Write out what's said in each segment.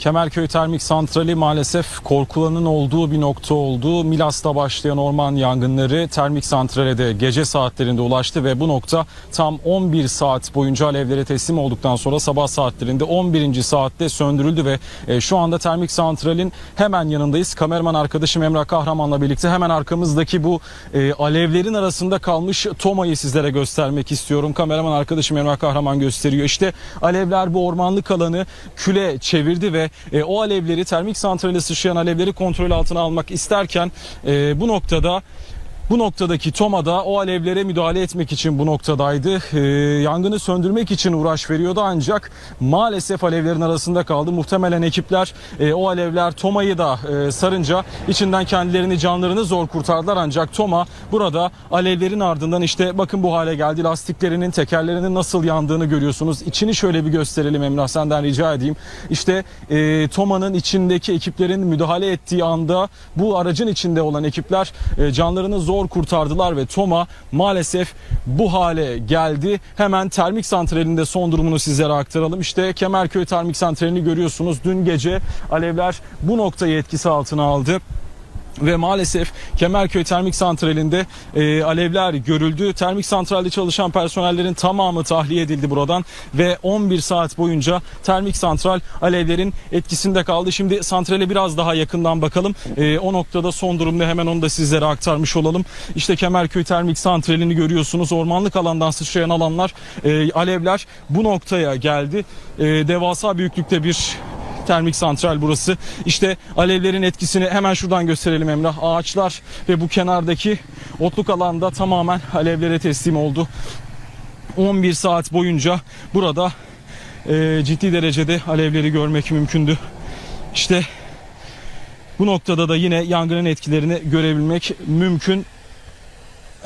Kemerköy Termik Santrali maalesef korkulanın olduğu bir nokta oldu. Milas'ta başlayan orman yangınları termik santrale de gece saatlerinde ulaştı ve bu nokta tam 11 saat boyunca alevlere teslim olduktan sonra sabah saatlerinde 11. saatte söndürüldü ve e, şu anda termik santralin hemen yanındayız. Kameraman arkadaşım Emrah Kahraman'la birlikte hemen arkamızdaki bu e, alevlerin arasında kalmış Toma'yı sizlere göstermek istiyorum. Kameraman arkadaşım Emrah Kahraman gösteriyor. İşte alevler bu ormanlık alanı küle çevirdi ve e, o alevleri termik santrale sıçrayan alevleri kontrol altına almak isterken e, bu noktada bu noktadaki Toma da o alevlere müdahale etmek için bu noktadaydı. Ee, yangını söndürmek için uğraş veriyordu ancak maalesef alevlerin arasında kaldı. Muhtemelen ekipler e, o alevler Toma'yı da e, sarınca içinden kendilerini canlarını zor kurtardılar ancak Toma burada alevlerin ardından işte bakın bu hale geldi. Lastiklerinin tekerlerinin nasıl yandığını görüyorsunuz. İçini şöyle bir gösterelim Emrah senden rica edeyim. İşte e, Toma'nın içindeki ekiplerin müdahale ettiği anda bu aracın içinde olan ekipler e, canlarını zor kurtardılar ve Toma maalesef bu hale geldi. Hemen termik santralinde son durumunu sizlere aktaralım. İşte Kemerköy termik santralini görüyorsunuz. Dün gece alevler bu noktayı etkisi altına aldı. Ve maalesef Kemerköy Termik Santrali'nde e, alevler görüldü. Termik santralde çalışan personellerin tamamı tahliye edildi buradan ve 11 saat boyunca termik santral alevlerin etkisinde kaldı. Şimdi santrale biraz daha yakından bakalım. E, o noktada son durum ne hemen onu da sizlere aktarmış olalım. İşte Kemerköy Termik Santrali'ni görüyorsunuz. Ormanlık alandan sıçrayan alanlar, e, alevler bu noktaya geldi. E, devasa büyüklükte bir termik santral burası. İşte alevlerin etkisini hemen şuradan gösterelim Emrah. Ağaçlar ve bu kenardaki otluk alanda tamamen alevlere teslim oldu. 11 saat boyunca burada e, ciddi derecede alevleri görmek mümkündü. İşte bu noktada da yine yangının etkilerini görebilmek mümkün.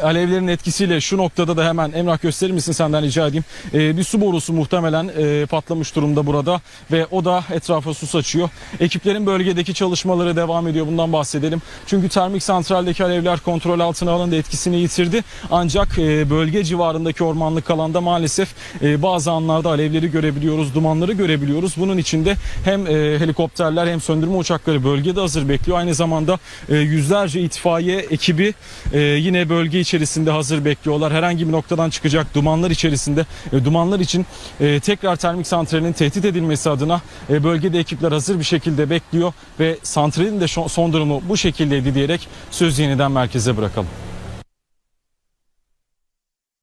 Alevlerin etkisiyle şu noktada da hemen Emrah gösterir misin senden rica edeyim. Ee, bir su borusu muhtemelen e, patlamış durumda burada ve o da etrafa su saçıyor. Ekiplerin bölgedeki çalışmaları devam ediyor bundan bahsedelim. Çünkü termik santraldeki alevler kontrol altına alındı etkisini yitirdi. Ancak e, bölge civarındaki ormanlık alanda maalesef e, bazı anlarda alevleri görebiliyoruz, dumanları görebiliyoruz. Bunun içinde hem e, helikopterler hem söndürme uçakları bölgede hazır bekliyor. Aynı zamanda e, yüzlerce itfaiye ekibi e, yine bölge içerisinde hazır bekliyorlar. Herhangi bir noktadan çıkacak dumanlar içerisinde e, dumanlar için e, tekrar termik santralinin tehdit edilmesi adına e, bölgede ekipler hazır bir şekilde bekliyor ve santralin de son durumu bu şekildeydi diyerek sözü yeniden merkeze bırakalım.